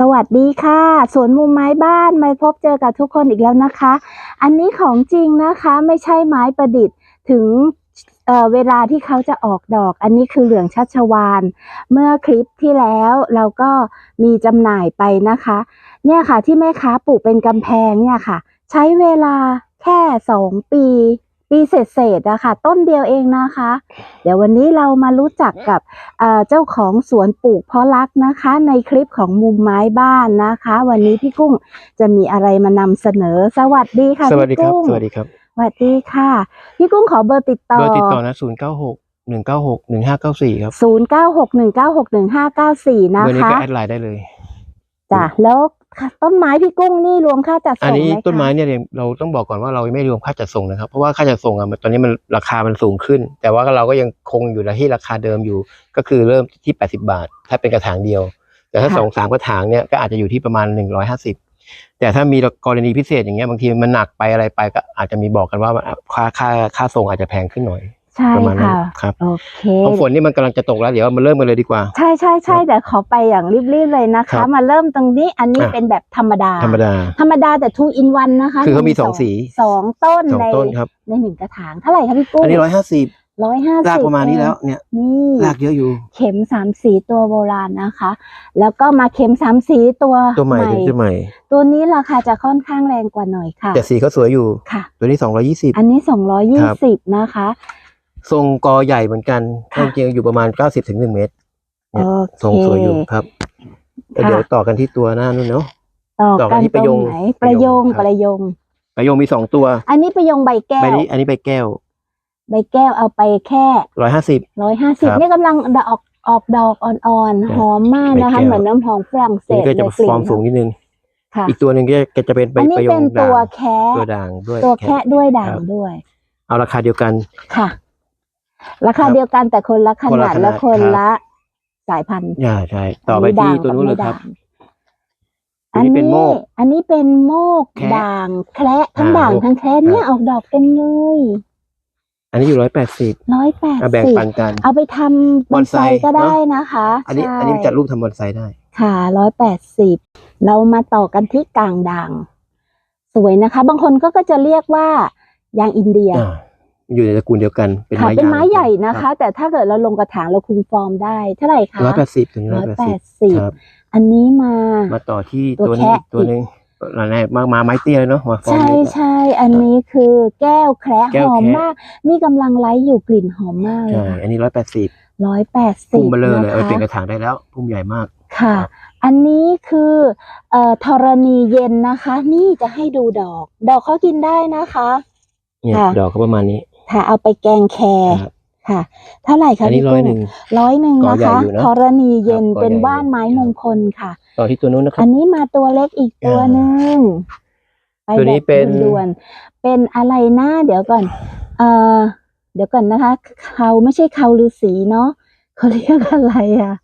สวัสดีค่ะ สวนมุมไม้บ้านมาพบเจอกับทุกคนอีกแล้วนะคะ อันนี้ของจริงนะคะไม่ใช่ไม้ประดิษฐ์ถึงเเวลาที่เขาจะออกดอก อันนี้คือเหลืองชัชวาน เมื่อคลิปที่แล้วเราก็มีจำหน่ายไปนะคะ เนี่ยค่ะที่แม่ค้าปลูกเป็นกำแพงเนี่ยค่ะ ใช้เวลาแค่สองปี ปีเศษๆอะค่ะต้นเดียวเองนะคะ เดี๋ยววันนี้เรามารู้จักกับเอ่อเจ้าของสวนปลูกเพาะรักนะคะ ในคลิปของมุมไม้บ้านนะคะ วันนี้พี่กุ้งจะมีอะไรมานำเสนอ สวัสดีค่ะสวัสดีพี่ครับกุ้งสวัสดีครับสวัสดีค่ะ พี่กุ้งขอเบอร์ติดต่อเบอร์ติดต่อนะศูนย์เก้าหกหนึ่งเก้าหกหนึ่งห้าเก้าสี่ครับศูนย์เก้าหกหนึ่งเก้าหกหนึ่งห้าเก้าสี่นะเบอร์นี้คะก็แอดไลน์ได้เลยจ้ะแล้ว ต้นไม้พี่กุ้งนี่รวมค่าจัดอันส่งนี้ไหมคะต้นไม้เนี่ยเราต้องบอกก่อนว่าเราไม่รวมค่าจัดส่งนะครับ เพราะว่าค่าจัดส่งอะมันตอนนี้มันราคามันสูงขึ้น แต่ว่าเราก็ยังคงอยู่ที่ราคาเดิมอยู่ ก็คือเริ่มที่ 80 บาท ถ้าเป็นกระถางเดียว แต่ถ้าสองสามกระถางเนี่ยก็อาจจะอยู่ที่ประมาณ 150 แต่ถ้ามีกรณีพิเศษอย่างเงี้ยบางทีมันหนักไปอะไรไปก็อาจจะมีบอกกันว่าค่าค่าค่าส่งอาจจะแพงขึ้นหน่อย ใช่ประมาณนั้นค่ะ ครับโอเค เพราะฝนนี่มันกำลังจะตกแล้ว เดี๋ยวมาเริ่มกันเลยดีกว่า ใช่ใช่ใช่เดี๋ยวขอไปอย่างรีบๆเลยนะครัคะ บมาเริ่มตรงนี้อันนี้อะ เป็นแบบธรรมดา ธรรมดา ธรรมดาแต่ two in one นะคะคือเขามีหนึ่สองสีสองต้นสองในต้นครับ ในหนึ่งกระถางเท่าไหร่คะพี่กุ้งอันนี้ร้อยห้าสิบร้อยห้าสิบรากประมาณนี้แล้ว เนี่ยนี่รากเยอะอยู่ เข็มสามสีตัวโบราณนะคะ แล้วก็มาเข็มสามสีตัวตัวใหม่ตัวใหม่ ตัวนี้ราคาจะค่อนข้างแรงกว่าหน่อยค่ะแต่สีเขาสวยอยู่ ค่ะ ตัวนี้สองร้อยี่สิบ อันนี้สองร้อยยี่ครับสิบนะคะ ทรงกอใหญ่เหมือนกันค่ะจริงๆอยู่ประมาณเก้าสิบถึงหนึ่งเมตรโอเนี่ยเคทรงสวยอยู่ครับแล้วค่ะเดี๋ยวต่อกันที่ตัวหน้านู่นเนาะต่อต่อกักันนที่ตประรโยงงไหนประโยงครับประโยงประโยงมีสองตัว อันนี้ประโยงใบแก้ใบวนี้อันนี้ใบแก้ว ใบแก้วเอาไปแค่ร้อยห้าสิบร้อยห้าสิบครับนี่กำลังดอกออกดอกอ่อนครับๆหอมมากนะคะใบแก้วเหมือนน้ำหอมฝรั่งเศตัวสนี้ก็จะเลยกลิ่ฟอร์มนสูงนิดนึงค่ะอีกตัวหนึ่งก็จะเป็นใบอันนี้ประโยเป็งนด่าตัวงแคะตัวด่างด้วยตัวแคะด้วยด่างครับด้วย เอาราคาเดียวกันค่ะ ราคาครับเดียวกันแต่คนละขคนละนาดขนาดและคนครับละสายพันธุ์ใช่ใช่ต่อไปนนี้ที่ด่างตัวนู้นเลยกัครับไม่ด่างอันนี้เป็นโมก อันนี้เป็นโมกแคะด่างแคระทั้งอ่าด่างโมกทั้งแคระเนี่ยครับออกดอกเต็มเลย อันนี้อยู่ร้อยแปดสิบร้อยแปดแบ่งสิบปันกัน เอาไปทำบอนไซบอนไซก็ได้เนอะนะคะ อันนี้ใช่อันนี้จัดรูปทำบอนไซได้ค่ะร้อยแปดสิบเรามาต่อกันที่กลางด่าง สวยนะคะ บางคนก็ก็จะเรียกว่ายางอินเดีย อ่าอยู่ในตระกูลเดียวกันเป็นค่ะไม้เป็นยางไม้ใหญ่นะคะ แต่ถ้าเกิดเราลงกระถางเราคุมฟอร์มได้เท่าไหร่คะร้อยแปดสิบถึงร้ร้ออยยแปแปดดสิสิบบครับอันนี้มา มาต่อที่ตัวตัวนี้แคะตัวหนึ่งอะไรมามาไม้เตี้ยเลยเนาะมาฟอร์มใช่นี้ใช่อันนี้คือแก้วแคระแก้หวอมแคระมาก นี่กำลังไลฟ์อยู่กลิ่นหอมมากเลใช่ยอันนี้ร้อยแปดสิบร้อยแปดสิพุ่บมเบลอเลยนะเอาไปเปลี่ยนกคะระถางได้แล้ว พุ่มใหญ่มากค่ะครับอันนี้คือเอ่อธรณีเย็นนะคะ นี่จะให้ดูดอก ดอกเขากินได้นะคะเนี่ยค่ะดอกก็ประมาณนี้ ค่ะ เอาไปแกงแครครับ ค่ะ เท่าไหร่คะอันนี้พี่ร้อยกุ้งหนึ่งร้อยหนึ่งก่อนะใหญ่คะอยู่นะธรณีเย็นครับก่อเป็นใหญ่บ้านไม้อยู่มงคลค่ะ ต่อที่ตัวนู้นนะครัอับ นนี้มาตัวเล็กอีกตัวอ่าหนึ่งไปตัวนี้แบบเป็น ด่วนๆเป็นอะไรนะเดี๋ยวก่อน เอ่อเดี๋ยวก่อนนะคะ เขาไม่ใช่เขาฤาษีเนาะเขาเรียกอะไรอะ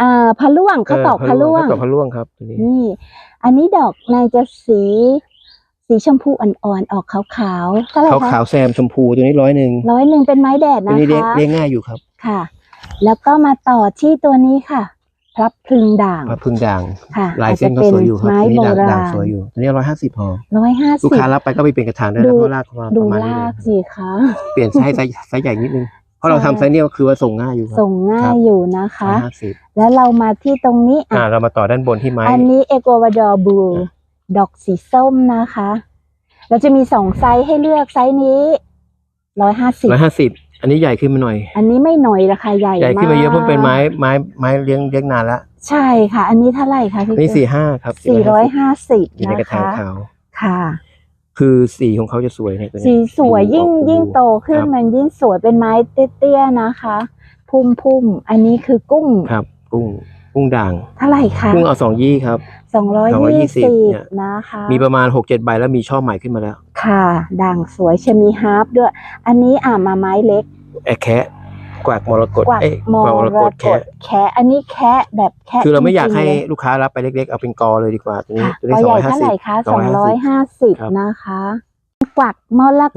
อ่าพะล่วงเขาตอกพะล่วงเขาตอกพะล่วงครับตัวนี้ นี่ อันนี้ดอกนายจะสี สีชมพูอ่อนๆออกขาวๆเท่าไหร่ขาวคะขาวแซมชมพูตัวนี้ร้อยหนึ่งร้อยหนึ่งเป็นไม้แดดตัวนะนี้เลี้ยงคะเลี้ยงง่ายอยู่ครับค่ะ แล้วก็มาต่อที่ตัวนี้ค่ะ พลับพลึงด่างพระพึ่งด่าง ค่ะลายเส้นก็สวยอยู่ครับไม้ตัวนี้โบด่างราด่างณสวยอยู่ตัวนี้ร้อยห้าสิบพอร้อยห้าลูกสิบ ค้ารับไปก็ไปเปลี่ยนกระถางได้ดู นะเพราะรากเขามาดูประมาณนี้ลาเลกยสิคะ เปลี่ยนไซส์ไซส์ไซส์ใหญ่นิดนึงเพราะเราใช่ ทำไซส์เนี้ยก็คือว่าส่งง่ายอยู่ครับ ส่งง่าครัยบ อยู่นะคะห้าสิบแล้วเรามาที่ตรงนี้อ่าอะเรามาต่อด้านบนที่ไม้ อันนี้เอกวาดอร์บู อะ ดอกสีส้มนะคะ เราจะมีสองไซส์ให้เลือกไซส์นี้ร้อยห้าสิบร้อยห้าสิบอันนี้ใหญ่ขึ้นมาหน่อย อันนี้ไม่หน่อยราคาใหญ่ใหญ่ขึ้นมาเยอะเพราะเป็นไม้กไม้ไม้เลี้ยงเลี้ยงนานละใช่ค่ะ อันนี้เท่าไหร่คะพี่อันนี่สี่ห้าครับสี่ร้อยห้าสิบอยู่ในกนะระถางคะขาวค่ะ คือสีของเขาจะสวยเนี่ยตัวนี้สีสวยดูยิ่งออกยิ่งโตขึ้นครับมันยิ่งสวยเป็นไม้เตี้ยๆนะคะ พุ่มพุ่มๆอันนี้คือกุ้งครับกุ้ง กุ้งด่างเท่าไหร่คะกุ้งเอาสองยี่ครับสองร้อยยี่สิบ220เนี่ยนะคะ มีประมาณหกเจ็ดใบแล้วมีช่อใหม่ขึ้นมาแล้ว ค่ะ ด่างสวยจะมีฮาร์ปด้วย อันนี้อ่ามาไม้เล็กแอะแคะกวากมรกตกวักเอ้ยมกวากมรรกกตตแคะแคะอันนี้แคะแบบแคะคือเราไม่อยากให้จริงๆเลลูกค้ารับไปเล็กๆ เอาเป็นกอเลยดีกว่าตัวนี้ค่ะตัวนี้ก็สองใหญ่ร้อยห้าเท่าสิไหบร่คะสองร้อยห้าสิบครับ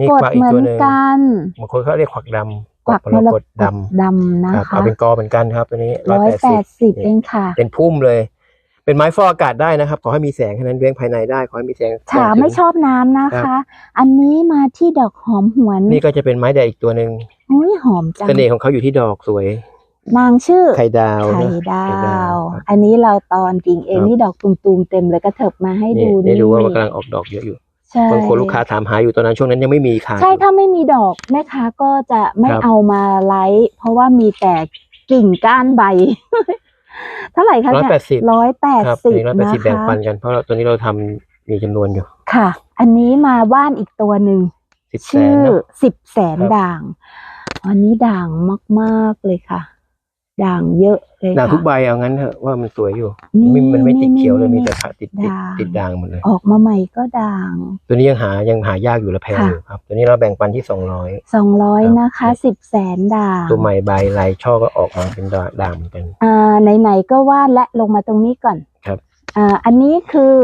นี่กตกวักอีกเหมือนตัวหนึ่งกันบางคนเขาเรียกขวักดำ กวักมมรรกกตตดดำนะำครับคะเอาเป็นกอเหมือนกันครับตัวนี้ร้ร้ออยยแปแปดดสิสิบบเองค่ะ เป็นพุ่มเลย เป็นไม้ฟอกอากาศได้นะครับ ขอให้มีแสงแค่นั้นเลี้ยงภายในได้ ขอให้มีแสงฉาแสงถึงไม่ชอบน้ำนะครัคะบอันนี้มาที่ดอกหอมหวน นี่ก็จะเป็นไม้แดดอีกตัวหนึ่งอุ้ยหอมจังเสน่ห์ของเขาอยู่ที่ดอกสวย นางชื่อไข่ดาวไข่นะดาไข่ดาววครับอันนี้เราตอนกิ่งเองครับนี่ดอกตุ่มๆเต็มเลยก็เถิบมาให้นี่ดูได้ดูว่ามันนี่กำลังออกดอกเยอะอยู่ ใช่บางคนลูกค้าถามหาอยู่ตอนนั้นช่วงนั้นยังไม่มีขาย ใช่ถ้าไม่มีดอกแม่ค้าก็จะไม่ครับ เอามาไลฟ์เพราะว่ามีแต่กิ่งก้านใบ เท่าไหร่คะร้อยเนี่ยแปดสิบร้อยแปดครับสิบร้อยแปดนะสิบแบ่งคะปันกัน เพราะเราตัวนี้เราทำมีจำนวนอยู่ค่ะ อันนี้มาว่านอีกตัวหนึ่ง สิบแสชื่นอนะ สิบแสนครับ ด่าง อันนี้ด่างมาก ๆ เลยค่ะ ด่างเยอะเลยด่างค่ะทุกใบเอางั้นเถอะว่ามันสวยอยู่นี่ไม่มันไม่ติดนี่เขียวเลยนี่มีแต่ขาติดติดด่าง ติดด่างหมดเลย ออกมาใหม่ก็ด่าง ตัวนี้ยังหายังหายากอยู่และแพงค่ะ อยู่ครับ ตัวนี้เราแบ่งปันที่สองร้อย สองร้อยครับนะคะสิบแสนด่างตัวใหม่ใบลายช่อก็ออกมาเป็นด่างเหมือนกัน อ่าไหนๆก็วาดและลงมาตรงนี้ก่อนครับ อ่าอันนี้คือ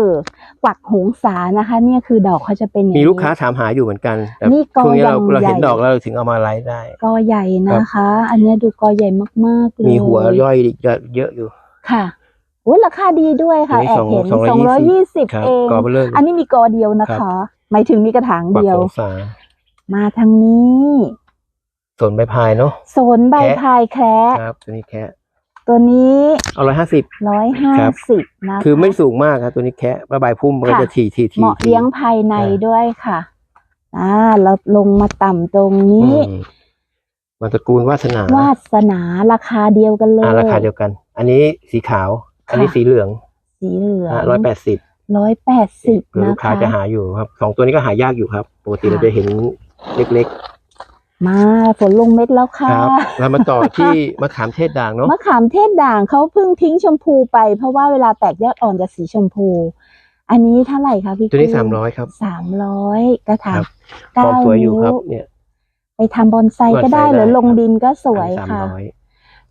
กวักหงสานะคะ เนี่ยคือดอกเขาจะเป็นอย่างมีนี้ลูกค้าถามหาอยู่เหมือนกันแต่นี่กอช่วงนี้เรายังเราเห็นใหญ่ดอกแล้วเราถึงเอามาไลฟ์ได้กอใหญ่นะคะ อันเนี้ยดูกอใหญ่มากๆเลยมีหัวย่อยเยอะเยอะอยู่ค่ะอุ้ยราคาดีด้วยค่ะอันนี้แอบเห็นสองสองร้ร้ออยยยี่ยี่สิสิบบครับเองกอเบลเลอร์อันนี้มีกอเดียวนะคะ หมายถึงมีกระถางปักเดียวองศามาทางนี้ส่วนใบพายเนาะโซนใบแคะพายแคระครับตัวนี้แค่ ตัวนี้เอาร้อยห้าสิบ ร้อยห้าครับ สิบนะคะ คือไม่สูงมากครับตัวนี้แค่ระบายพุ่มมันก็ค่ะ จะทีทีทีเหมาะเลี้ยงภายในอ่า ด้วยค่ะอ่าเราลงมาต่ำตรงนี้มันตระกูลวาสนาวาสนาราคาเดียวกันเลย อ่าราคาเดียวกัน อันนี้สีขาว อันนี้ค่ะ สีเหลืองสีเหลืองร้อยแปดสิบร้อยแปดสิบเผื่อนะลูกค้าคะ จะหาอยู่ครับสองตัวนี้ก็หายากอยู่ครับปกติค่ะ เราจะเห็นเล็ก มาฝนลงเม็ดแล้วๆค่ะครับเรามาต่อที่มะขามเทศด่างเนาะมะขามเทศด่างเขาเพิ่งทิ้งชมพูไป เพราะว่าเวลาแตกยอดอ่อนจะสีชมพู อันนี้เท่าไหร่คะพี่ตัวนี้กุ้งสามร้อยครับสามร้อยกระถางครับฟอเก้าร์มสวยอยู่นิ้ครับวเนี่ยไปทำบอนไซก็ได้บอนไซได้หรือลงครับดินก็สวยสามค่ะร้อย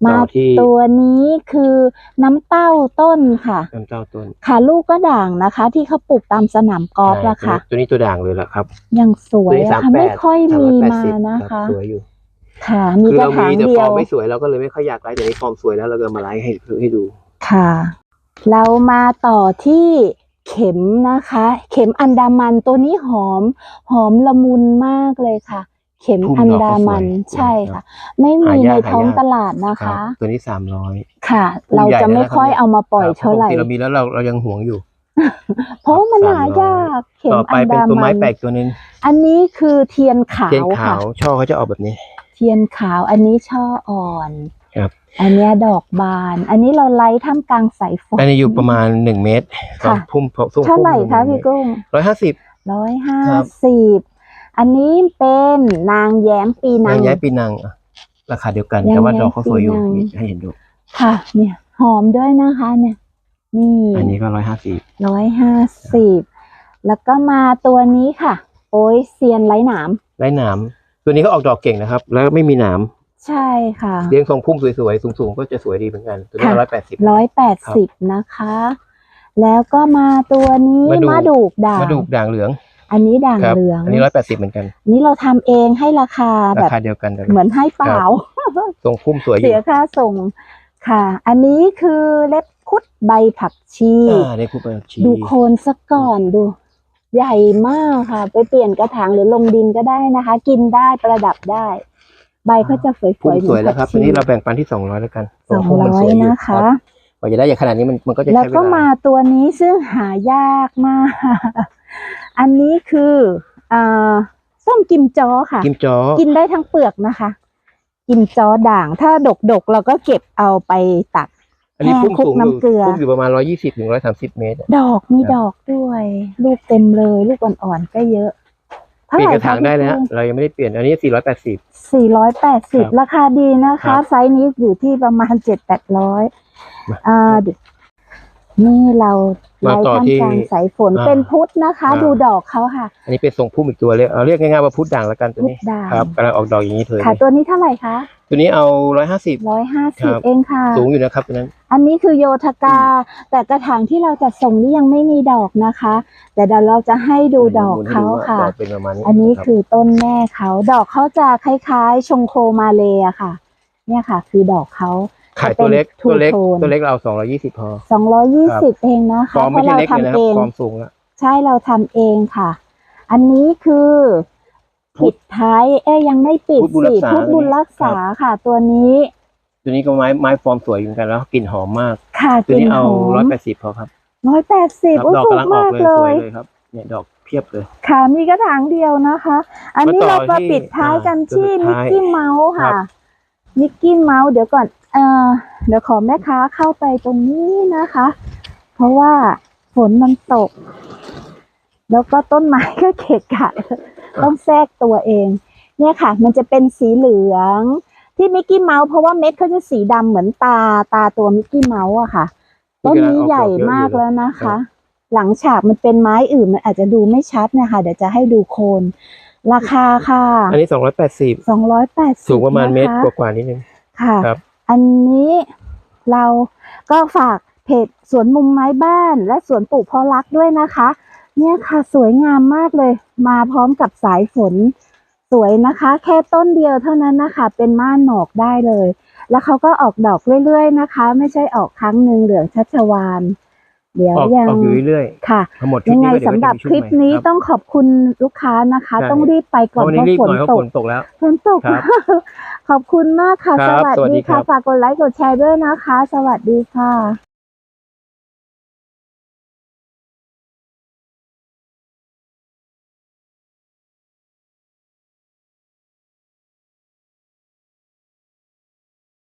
มาต่อที่ตัวนี้คือน้ำเต้าต้นค่ะ น้ำเจ้าต้น ค่ะลูกก็ด่างนะคะ ที่เขาปลูกตามสนามกอล์ฟใช่อะค่ะ ตัวนี้ตัวด่างเลยล่ะครับ ยังสวตัวยนี้อะสามค่ะแปไม่ดค่อยมีมา380นะรัคะบสวยอยู่ ค่ะ มีคือกระเราถางมีแต่เดีฟยอร์วมไม่สวยเราก็เลยไม่ค่อยอยากไลฟ์แต่นี้ฟอร์มสวยแล้วเราก็มาไลฟ์ให้ให้ดู ค่ะ เรามาต่อที่เข็มนะคะ เข็มอันดามันตัวนี้หอม หอมละมุนมากเลยค่ะ เข็มพุ่มอันดอกก็ดามันสวยใช่ครัค่ะบไม่มีหาในยากท้องหายาก ตลาดนะครัคะ บตัวนี้สามร้อย ค่ะพุ่มเราใหญ่จะไม่นะครับค่อยเนี่ย เอามาปล่อยเท่าไหร่ปกติเรามีแล้วเราเรายังหวงอยู่ เพราะว่ามันสามหาร้อยยากเข็มต่อไปอันเป็นดาตัวมัไม้นแปลกตัวหนึงอันนี้คือเทียนขาเทียนวขาค่ะ วช่อเขาจะออกแบบนี้ เทียนขาวอันนี้ช่ออ่อนครับ อันเนี้ยดอกบาน อันนี้เราไล่ท่ามกลางสายฝน อันนี้อยู่ประมาณหนึ่งเมตรค่ะ พุ่มพุ่มเท่าไหร่คะพี่กุ้งร้อยห้าสิบ ร้อยห้าครับสิบ อันนี้เป็นนางแย้มปีนันางงย้ายปีนังอะราคาเดียวกันยังแต่ว่าดอกเขาสวยอยู่ย้ายปีนังนี่ให้เห็นดู ค่ะ เนี่ย หอมด้วยนะคะเนี่ย นี่อันนี้ก็ร้อยห้าสิบร้อยห้าสิบแล้วก็มาตัวนี้ค่ะ โอ้ยเซียนไร้หนามไร้หนาม ตัวนี้ก็ออกดอกเก่งนะครับ แล้วไม่มีหนาม ใช่ค่ะ เลี้ยงทรงพุ่มสวยๆ สูงๆ ก็จะสวยดีเหมือนกัน ตัวนี้ค่ะร้อยแปดสิบร้อยแปดสิบนะคะ แล้วก็มาตัวนี้มะดูกมะดูกด่างมาดูด่างเหลือง อันนี้ด่างครับเหลือง อันนี้ร้อยแปดสิบเหมือนกัน นี่เราทำเองให้ราคาแบราบคาเดียวกันแต่เหมือนให้เปล่าทรงพุ่มสวยอเสียู่ยค่าส่งค่ะ อันนี้คือเล็บคุดใบผักชีอ่านี่คุณเป็นชี ดูโคนสักก่อนดู ใหญ่มากค่ะ ไปเปลี่ยนกระถางหรือลงดินก็ได้นะคะ กินได้ประดับได้ ใบเขาจะสวยๆพุ่มเหสมืวยอนแล้วครับผักตัวชีนี้เราแบ่งปันที่สองร้อยแล้วกันสองพุ่มมันร้อสยวยอยู่นะคะรับกว่าจะได้อย่างขนาดนี้มันมันก็จะแล้วใช้เวก็ลามาตัวนี้ซึ่งหายากมาก อันนี้คืออ่าส้มกิมจ้อค่ะ กิมจอ กินได้ทั้งเปลือกนะคะ กิมจ้อด่าง ถ้าดกดกๆเราก็เก็บเอาไปตัดอันนี้พุ่มแห้งคลุกสูงอยู่น้ำเกลือพุ่มอยู่ประมาณร้อยี่สิบถึงร้อยสามสิบเมตรอะดอกมีครับดอกด้วย ลูกเต็มเลย ลูกอ่อนๆก็เยอะเปลี่ยนกระถางได้นะฮะเรายังไม่ได้เปลี่ยน อันนี้สี่ร้อยแปดสิบสี่ร้อยแปดสิบครับราคาดีนะครัคะบไซส์นี้อยู่ที่ประมาณเจ็ดแปดร้อยมาอ่าเดี๋ยว นี่เรามาไล่ต่อท่ามที่กลางสายฝนอ่าเป็นพุทธนะคะอ่าดูดอกเขาค่ะ อันนี้เป็นทรงพุ่มอีกตัวเลยเอาเรียกง่ายๆว่าพุทธด่างแล้วกันตัวพุทธนี้ด่างครับกำลังออกดอกอย่างนี้เถอะค่ะตัวนี้เท่าไหร่คะตัวนี้เอาร้อยห้าสิบร้อยห้าครัสิบบเองค่ะ สูงอยู่นะครับตัวนั้น อันนี้คือโยธกา แต่กระถางที่เราจัดส่งนี่ยังไม่มีดอกนะคะ แต่เดี๋ยวเราจะให้ดูดอกเขาค่ะดอกเป็นประมาณนี้อันนี้รับคือต้นแม่เขาดอกเขาจะคล้ายๆ ชงโคมาเลยอะค่ะ เนี่ยค่ะ คือดอกเขา ขายตัวเล็กเป็นตัวเล็กทูโทนตัวเล็กเราสองร้อยี่สิบพอสองร้อยยี่สิบเองนะฟคะอร์มเพไม่ราะใช่เราเล็กเลยทำนะคเอรับงฟอร์มสูงแล้วใช่เราทำเองค่ะ อันนี้คือพุปิทธดท้ายเอ้ยยังไม่ปิดพุทธบุญรัสิกษาพุทธบุญรักษาครับค่ะ ตัวนี้ ตัวนี้ก็ไม้ไม้ฟอร์มสวยเหมือนกันแล้วกลิ่นหอมมาก ค่ะตัวกลิ่นนี้หเอาอร้อยมแปดสิบพอครับร้อยแปดสิบครับโอ้ดอกถูกกำลังออมากกเลยเลสวยยเลยครับเนี่ยดอกเพียบเลย ค่ะมีกระถางเดียวนะคะ อันนี้มาต่เราอมาที่ปิดท้ายกันอ่าที่ตัวสุมิดกท้ายกี้เมาส์ครัค่ะบมิกกี้เมาส์เดี๋ยวก่อน เออเดี๋ยวขอแม่ค้าเข้าไปตรงนี้นะคะ เพราะว่าฝนมันตก แล้วก็ต้นไม้ก็เกะกะต้องแทรกตัวเอง เนี่ยค่ะ มันจะเป็นสีเหลือง ที่มิกกี้เมาส์เพราะว่าเม็ดเขาจะสีดำเหมือนตาตาตัวมิกกี้เมาส์อะค่ะต้นนี้ใหญ่มากแล้วนะคะ หลังฉากมันเป็นไม้อื่นมันอาจจะดูไม่ชัดนะคะ เดี๋ยวจะให้ดูโคน ราคาค่ะ อันนี้สองร้อยแปดสิบสองร้อยแปดสิบสูงประมาณเมตรนะคะกว่าๆนิดนึงค่ะครับ อันนี้เราก็ฝากเพจสวนมุมไม้บ้านและสวนปลูกพอลักด้วยนะคะ เนี่ยค่ะสวยงามมากเลย มาพร้อมกับสายฝนสวยนะคะ แค่ต้นเดียวเท่านั้นนะคะ เป็นม่านหมอกได้เลย แล้วเขาก็ออกดอกเรื่อยๆนะคะ ไม่ใช่ออกครั้งหนึ่งเหลืองชัชวาน เดี๋ยวออกยังออกอยู่เรื่อยค่ะๆทั้งหมดชุดยังไงนี้ก็เดี๋ยวสำหรับก็จะมีคลิปชุดใหม่นี้ครับต้องขอบคุณลูกค้านะคะใช่ต้องรีบไปก่อนวันเพนี้ราะรีบฝหนน่อยเพราะตฝกนตกแล้วฝนตกครับขอบคุณมากค่ะคสรับวัสสวัสดีดีครัค่ะบฝากกดไลค์กดแชร์ด้วยนะคะ สวัสดีค่ะ